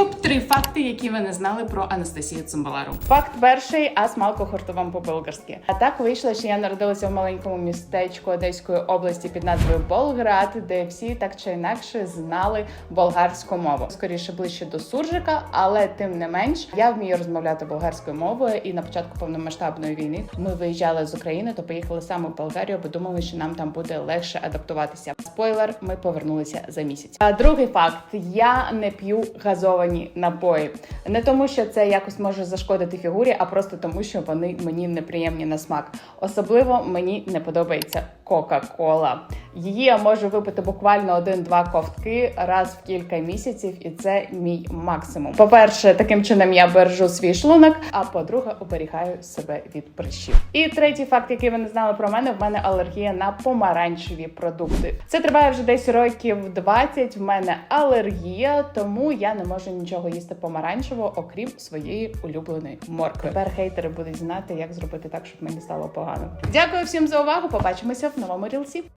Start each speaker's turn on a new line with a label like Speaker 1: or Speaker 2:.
Speaker 1: up 3 факти, які ви не знали про Анастасію Цимбалару.
Speaker 2: Факт перший, а смалко хортовам по-болгарськи. А так вийшло, що я народилася в маленькому містечку Одеської області під назвою Болград, де всі так чи інакше знали болгарську мову. Скоріше ближче до суржика, але тим не менш я вмію розмовляти болгарською мовою. І на початку повномасштабної війни ми виїжджали з України, то поїхали саме в Болгарію, бо думали, що нам там буде легше адаптуватися. Спойлер, ми повернулися за місяць. А другий факт: я не п'ю газовані напої. Не тому, що це якось може зашкодити фігурі, а просто тому, що вони мені неприємні на смак. Особливо мені не подобається Кока-Кола. Її я можу випити буквально один-два ковтки раз в кілька місяців, і це мій максимум. По-перше, таким чином я бережу свій шлунок, а по-друге, оберігаю себе від прищів. І третій факт, який ви не знали про мене, в мене алергія на помаранчеві продукти. Це триває вже десь років 20. В мене алергія, тому я не можу нічого їсти помаранчевого, окрім своєї улюбленої моркви. Тепер хейтери будуть знати, як зробити так, щоб мені стало погано. Дякую всім за увагу. Побачимося в новому рілсі.